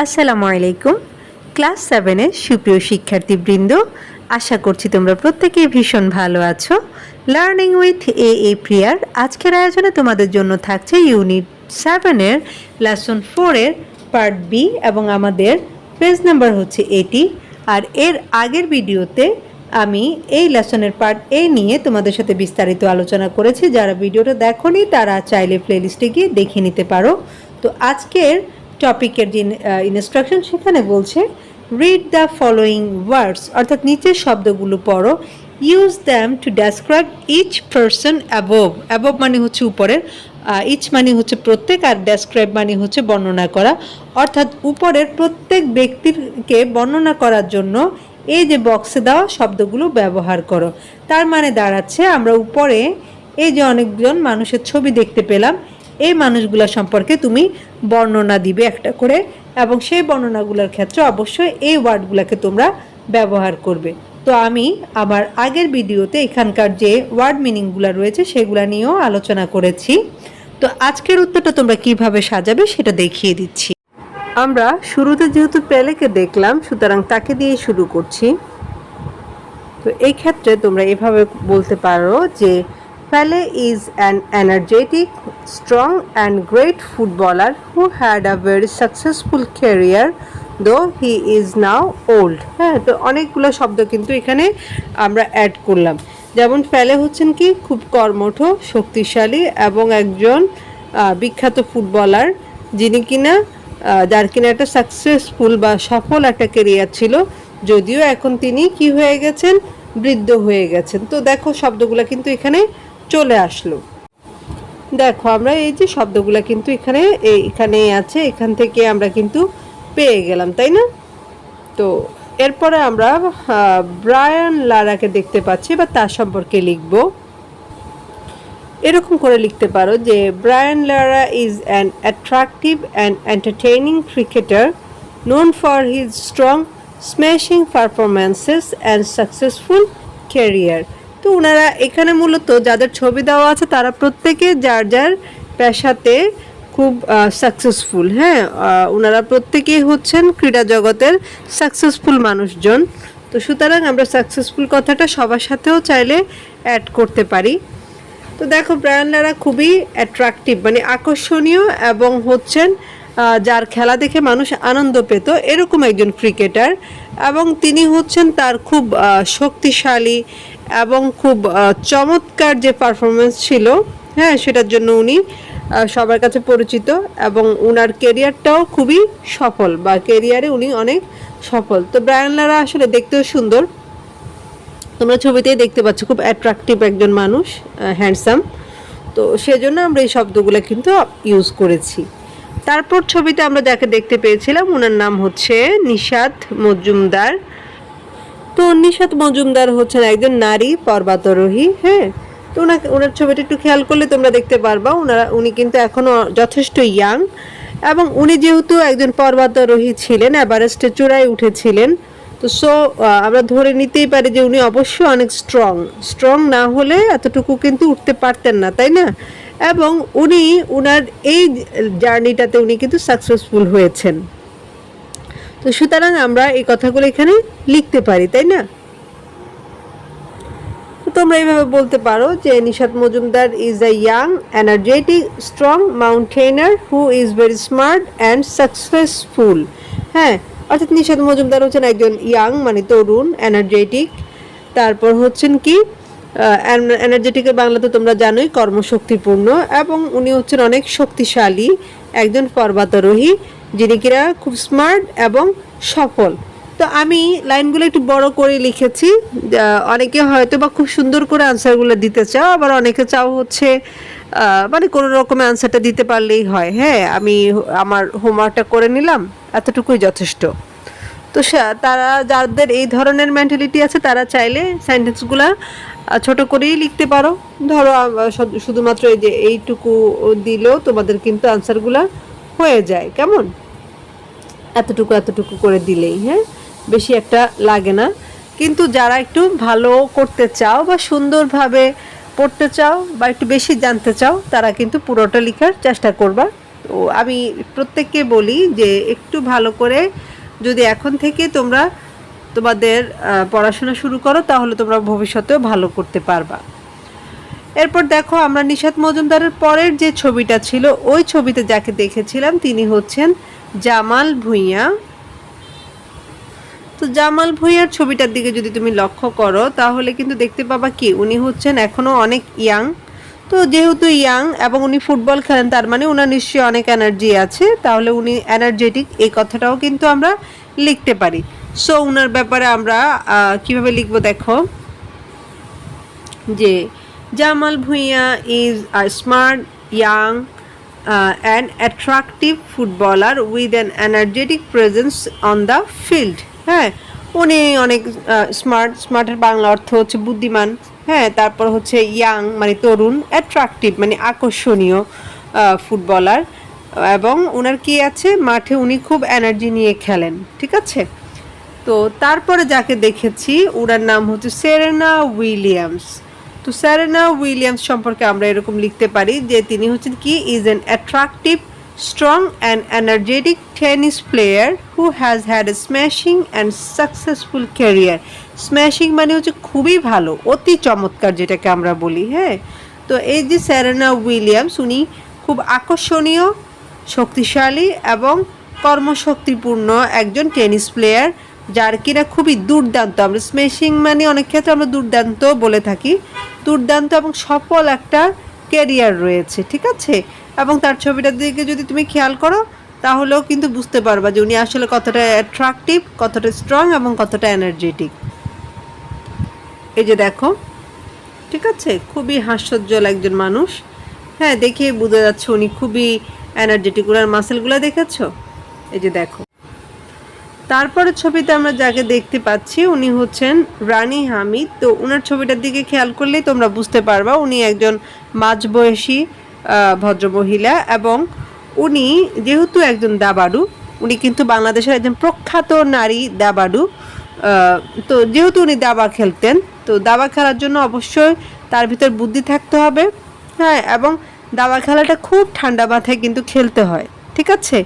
আসসালামু আলাইকুম। ক্লাস সেভেনের সুপ্রিয় শিক্ষার্থীবৃন্দ, আশা করছি তোমরা প্রত্যেকেই ভীষণ ভালো আছো। লার্নিং উইথ এ এ প্রিয়ার আজকের আয়োজনে তোমাদের জন্য থাকছে ইউনিট সেভেনের লেসন ফোরের পার্ট বি এবং আমাদের পেজ নাম্বার হচ্ছে এটি আর এর আগের ভিডিওতে আমি এই লেসনের পার্ট এ নিয়ে তোমাদের সাথে বিস্তারিত আলোচনা করেছি। যারা ভিডিওটা দেখোনি, তারা চাইলে প্লেলিস্টে গিয়ে দেখে নিতে পারো। তো আজকের টপিকের যে ইনস্ট্রাকশন সেখানে বলছে রিড দ্য ফলোয়িং ওয়ার্ডস অর্থাৎ নিচের শব্দগুলো পড়ো use them to describe each person above above মানে হচ্ছে উপরের ইচ মানে হচ্ছে প্রত্যেক, আর ডেসক্রাইব মানে হচ্ছে বর্ণনা করা। অর্থাৎ উপরের প্রত্যেক ব্যক্তিকে বর্ণনা করার জন্য এই যে বক্সে দেওয়া শব্দগুলো ব্যবহার করো। তার মানে দাঁড়াচ্ছে, আমরা উপরে এই যে অনেকজন মানুষের ছবি দেখতে পেলাম, এই মানুষগুলো সম্পর্কে তুমি বর্ণনা দিবে একটা করে, এবং সেই বর্ণনাগুলোর ক্ষেত্রে অবশ্যই এই ওয়ার্ডগুলোকে তোমরা ব্যবহার করবে। তো আমি আমার আগের ভিডিওতে এখানকার যে ওয়ার্ড মিনিংগুলো রয়েছে, সেগুলো নিয়েও আলোচনা করেছি। তো আজকের উত্তরটা তোমরা কীভাবে সাজাবে সেটা দেখিয়ে দিচ্ছি। আমরা শুরুতে যেহেতু পেলেকে দেখলাম, সুতরাং তাকে দিয়ে শুরু করছি। তো এই ক্ষেত্রে তোমরা এভাবে বলতে পারো যে Pele is an energetic, strong, and great footballer who had a very successful career, though he is now old. হ্যাঁ তো অনেকগুলো শব্দ কিন্তু এখানে আমরা অ্যাড করলাম। যেমন ফেলে হচ্ছেন কি? খুব কর্মঠ শক্তিশালী এবং একজন বিখ্যাত ফুটবলার যিনি কিনা যার কিনা একটা সাকসেসফুল বা সফল একটা কেরিয়ার ছিল যদিও এখন তিনি কি হয়ে গেছেন? বৃদ্ধ হয়ে গেছেন। তো দেখো শব্দগুলো কিন্তু এখানে চলে আসলো। দেখো, আমরা এই যে শব্দগুলো কিন্তু এখানে এখানে আছে, এখান থেকে আমরা কিন্তু পেয়ে গেলাম, তাই না? তো এরপরে আমরা ব্রায়ান লারাকে দেখতে পাচ্ছি বা তার সম্পর্কে লিখব। এরকম করে লিখতে পারো যে, Brian Lara is an attractive and entertaining cricketer known for his strong smashing performances and successful career তো ওনারা এখানে মূলত যাদের ছবি দেওয়া আছে, তারা প্রত্যেকে যার যার পেশাতে খুব সাকসেসফুল হ্যাঁ? ওনারা প্রত্যেকেই হচ্ছেন ক্রীড়া জগতের সাকসেসফুল মানুষজন। তো সুতরাং আমরা সাকসেসফুল কথাটা সবার সাথেও চাইলে অ্যাড করতে পারি। তো দেখো ব্রায়ান লারা খুবই অ্যাট্রাকটিভ মানে আকর্ষণীয় এবং হচ্ছেন যার খেলা দেখে মানুষ আনন্দ পেত। এরকম একজন ক্রিকেটার এবং তিনি হচ্ছেন তার খুব শক্তিশালী এবং খুব চমৎকার যে পারফরমেন্স ছিল হ্যাঁ সেটার জন্য উনি সবার কাছে পরিচিত এবং উনার কেরিয়ারটাও খুবই সফল বা কেরিয়ারে উনি অনেক সফল। তো ব্রায়ান লারা আসলে দেখতেও সুন্দর। তোমরা ছবিতেই দেখতে পাচ্ছ, খুব অ্যাট্রাকটিভ একজন মানুষ হ্যান্ডসাম তো সেজন্য আমরা এই শব্দগুলো কিন্তু ইউজ করেছি। তারপর ছবিতে আমরা যাকে দেখতে পেয়েছিলাম ওনার নাম হচ্ছে নিশাত মজুমদার। তো নিশাত মজুমদার হচ্ছেন একজন নারী, পর্বতারোহী হ্যাঁ? তো ওনাকে ওনার ছবিটা একটু খেয়াল করলে তোমরা দেখতে পারবা। ওনারা উনি কিন্তু এখনও যথেষ্ট ইয়াং এবং উনি যেহেতু একজন পর্বতারোহী ছিলেন, এভারেস্টের চূড়ায় উঠেছিলেন, তো সো আমরা ধরে নিতেই পারি যে উনি অবশ্যই অনেক স্ট্রং স্ট্রং না হলে এতটুকু কিন্তু উঠতে পারতেন না, তাই না? এবং উনি উনার এই জার্নিটাতে উনি কিন্তু সাকসেসফুল হয়েছেন। তো সুতরাং আমরা এই কথাগুলো এখানে লিখতে পারি, তাই না? তোমরা এইভাবে বলতে পারো যে Nishat Majumdar is a young energetic strong mountaineer who is very smart and successful হ্যাঁ অর্থাৎ নিশাত মজুমদার হচ্ছেন একজন ইয়াং মানে তরুণ এনার্জেটিক তারপর হচ্ছেন কি? এনার্জেটিকের বাংলাতে তোমরা জানোই কর্মশক্তিপূর্ণ এবং উনি হচ্ছেন অনেক শক্তিশালী, একজন পর্বতারোহী। যিনি কিনা খুব স্মার্ট এবং সফল। তো আমি লাইনগুলো একটু বড় করে লিখেছি। অনেকে হয়তো বা খুব সুন্দর করে আনসারগুলো দিতে চাও, আবার অনেকে চাও হচ্ছে মানে কোনো রকমের আনসারটা দিতে পারলেই হয়। হ্যাঁ আমি আমার হোমওয়ার্কটা করে নিলাম, এতটুকুই যথেষ্ট। তো তারা, যাদের এই ধরনের মেন্টালিটি আছে, তারা চাইলে সেন্টেন্সগুলো ছোট করেই লিখতে পারো। ধরো শুধুমাত্র এই যে এইটুকু দিলেও তোমাদের কিন্তু আনসারগুলো হয়ে যায়। কেমন? এতটুকু এতটুকু করে দিলেই হ্যাঁ? বেশি একটা লাগে না। কিন্তু যারা একটু ভালো করতে চাও বা সুন্দরভাবে পড়তে চাও বা একটু বেশি জানতে চাও, তারা কিন্তু পুরোটা লেখার চেষ্টা করবা। তো আমি প্রত্যেককে বলি যে একটু ভালো করে যদি এখন থেকে তোমরা তোমাদের পড়াশোনা শুরু করো, তাহলে তোমরা ভবিষ্যতেও ভালো করতে পারবা। এরপর দেখো, আমরা নিশাত মজুমদারের পরের যে ছবিটা ছিল, ওই ছবিতে যাকে দেখেছিলাম, তিনি হচ্ছেন জামাল ভুঁইয়া। তো জামাল ভুঁইয়ার ছবিটার দিকে যদি তুমি লক্ষ্য করো, তাহলে কিন্তু দেখতে পাবা কি, উনি হচ্ছেন এখনও অনেক ইয়াং। তো যেহেতু ইয়াং এবং উনি ফুটবল খেলেন, তার মানে ওনার নিশ্চয়ই অনেক এনার্জি আছে। তাহলে উনি এনার্জেটিক এই কথাটাও কিন্তু আমরা লিখতে পারি। সো উনার ব্যাপারে আমরা কীভাবে লিখব দেখো? যে, Jamal Bhuiyan is a smart young and attractive footballer with an energetic presence on the field হ্যাঁ উনি অনেক স্মার্ট স্মার্টের বাংলা অর্থ হচ্ছে বুদ্ধিমান। হ্যাঁ তারপর হচ্ছে ইয়াং মানে তরুণ অ্যাট্রাকটিভ মানে আকর্ষণীয় ফুটবলার এবং ওনার কি আছে? মাঠে উনি খুব এনার্জি নিয়ে খেলেন, ঠিক আছে? তো তারপরে যাকে দেখেছি ওনার নাম হচ্ছে সেরেনা উইলিয়ামস তো স্যারেনা উইলিয়ামস সম্পর্কে আমরা এরকম লিখতে পারি যে তিনি হচ্ছেন কি? Is an attractive strong and energetic tennis player who has had a smashing and successful career smashing মানে হচ্ছে খুবই ভালো, অতি চমৎকার যেটাকে আমরা বলি হ্যাঁ? তো এই যে স্যারেনা উইলিয়ামস উনি খুব আকর্ষণীয়, শক্তিশালী এবং কর্মশক্তিপূর্ণ একজন টেনিস প্লেয়ার যার কিনা খুবই দুর্দান্ত। আমরা স্মেশিং মানে অনেক ক্ষেত্রে আমরা দুর্দান্ত বলে থাকি। দুর্দান্ত এবং সফল একটা ক্যারিয়ার রয়েছে, ঠিক আছে? এবং তার ছবিটার দিকে যদি তুমি খেয়াল করো, তাহলেও কিন্তু বুঝতে পারবা যে উনি আসলে কতটা অ্যাট্রাকটিভ কতটা স্ট্রং এবং কতটা এনার্জেটিক এই যে দেখো, ঠিক আছে? খুবই হাস্যজ্জ্বল একজন মানুষ। হ্যাঁ দেখে বোঝা যাচ্ছে উনি খুবই এনার্জেটিক ওনার মাসেলগুলো দেখেছ? এই যে দেখো। তারপরে ছবিতে আমরা যাকে দেখতে পাচ্ছি, উনি হচ্ছেন রানী হামিদ। তো ওনার ছবিটার দিকে খেয়াল করলেই তোমরা বুঝতে পারবা, উনি একজন মাঝবয়সী ভদ্রমহিলা এবং উনি যেহেতু একজন দাবাড়ু, উনি কিন্তু বাংলাদেশের একজন প্রখ্যাত নারী দাবাড়ু। তো যেহেতু উনি দাবা খেলতেন, তো দাবা খেলার জন্য অবশ্যই তার ভিতর বুদ্ধি থাকতে হবে। হ্যাঁ এবং দাবা খেলাটা খুব ঠান্ডা মাথায় কিন্তু খেলতে হয়। ঠিক আছে?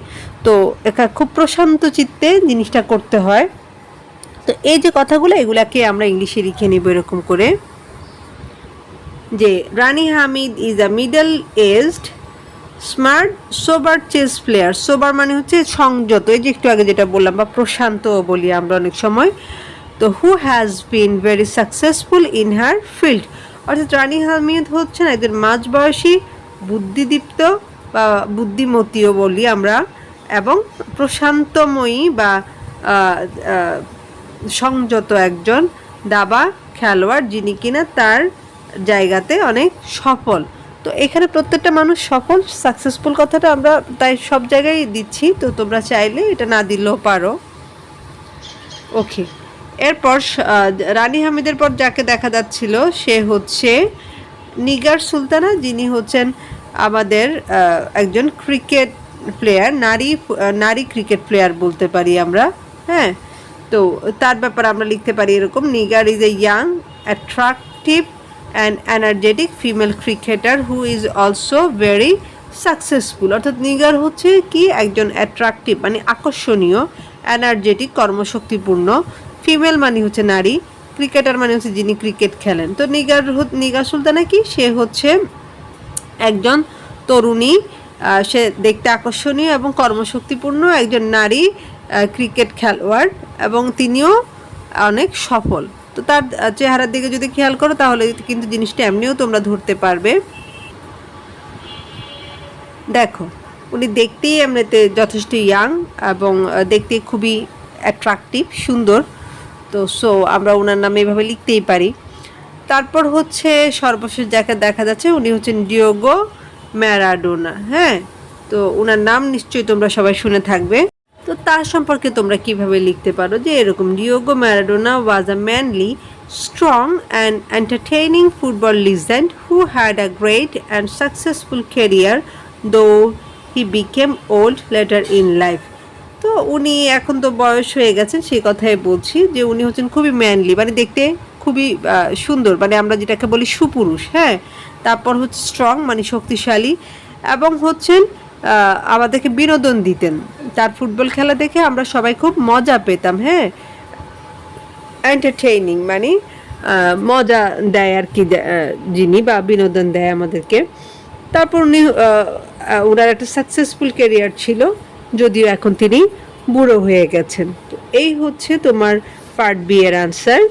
তো একা খুব প্রশান্ত চিত্তে জিনিসটা করতে হয়। তো এই যে কথাগুলো, এগুলাকে আমরা ইংলিশে লিখে নিব এরকম করে। যে, Rani Hamid is a middle aged smart sober chess player sober মানে হচ্ছে সংযত। এই যে একটু আগে যেটা বললাম, বা প্রশান্ত বলি আমরা অনেক সময়। তো who has been very successful in her field অর্থাৎ রানী হামিদ হচ্ছেন একজন মাঝবয়সী, বুদ্ধিদীপ্ত বা বুদ্ধিমতীও বলি আমরা, এবং প্রশান্তময়ী বা সংযত একজন দাবা খেলোয়াড় যিনি কিনা তার জায়গাতে অনেক সফল। তো এখানে প্রত্যেকটা মানুষ সফল সাকসেসফুল কথাটা আমরা তাই সব জায়গায় দিচ্ছি, তো তোমরা চাইলে এটা না দিলেও পারো। ওকে এরপর রানী হামিদের পর যাকে দেখা যাচ্ছিল সে হচ্ছে নিগার সুলতানা, যিনি হচ্ছেন আমাদের একজন ক্রিকেট প্লেয়ার নারী নারী ক্রিকেট প্লেয়ার বলতে পারি আমরা হ্যাঁ? তো তার ব্যাপারে আমরা লিখতে পারি এরকম Nigar is a young attractive and energetic female cricketer who is also very successful অর্থাৎ নিগার হচ্ছে কি? একজন অ্যাট্রাকটিভ মানে আকর্ষণীয় এনার্জেটিক কর্মশক্তিপূর্ণ ফিমেল মানে হচ্ছে নারী ক্রিকেটার মানে হচ্ছে যিনি ক্রিকেট খেলেন। তো নিগার নিগার সুলতানা কি? সে হচ্ছে একজন তরুণী সে দেখতে আকর্ষণীয় এবং কর্মশক্তিপূর্ণ একজন নারী ক্রিকেট খেলোয়াড় এবং তিনিও অনেক সফল। তো তার চেহারার দিকে যদি খেয়াল করো তাহলে কিন্তু জিনিসটা এমনিও তোমরা ধরতে পারবে। দেখো, উনি দেখতেই এমনিতে যথেষ্ট ইয়াং এবং দেখতে খুবই অ্যাট্রাকটিভ সুন্দর। তো সো আমরা ওনার নামে এভাবে লিখতেই পারি। তারপর হচ্ছে সর্বশেষ যাকে দেখা যাচ্ছে উনি হচ্ছেন ডিওগো ম্যারাডোনা হ্যাঁ? তো ওনার নাম নিশ্চয়ই তোমরা সবাই শুনে থাকবে। তো তার সম্পর্কে তোমরা কীভাবে লিখতে পারো যে এরকম Diego Maradona was a manly strong and entertaining football legend who had a great and successful career though he became old later in life তো উনি এখন তো বয়স হয়ে গেছেন সেই কথাই বলছি যে উনি হচ্ছেন খুবই ম্যানলি মানে দেখতে খুবই সুন্দর। মানে আমরা যেটাকে বলি সুপুরুষ হ্যাঁ? তারপর হচ্ছে স্ট্রং মানে শক্তিশালী এবং হচ্ছেন আমাদেরকে বিনোদন দিতেন। তার ফুটবল খেলা দেখে আমরা সবাই খুব মজা পেতাম হ্যাঁ? এন্টারটেইনিং মানে মজা দেয় আর কি যিনি বা বিনোদন দেয় আমাদেরকে। তারপর উনি ওনার একটা সাকসেসফুল ক্যারিয়ার ছিল, যদিও এখন তিনি বুড়ো হয়ে গেছেন। তো এই হচ্ছে তোমার পার্ট বি এর আনসার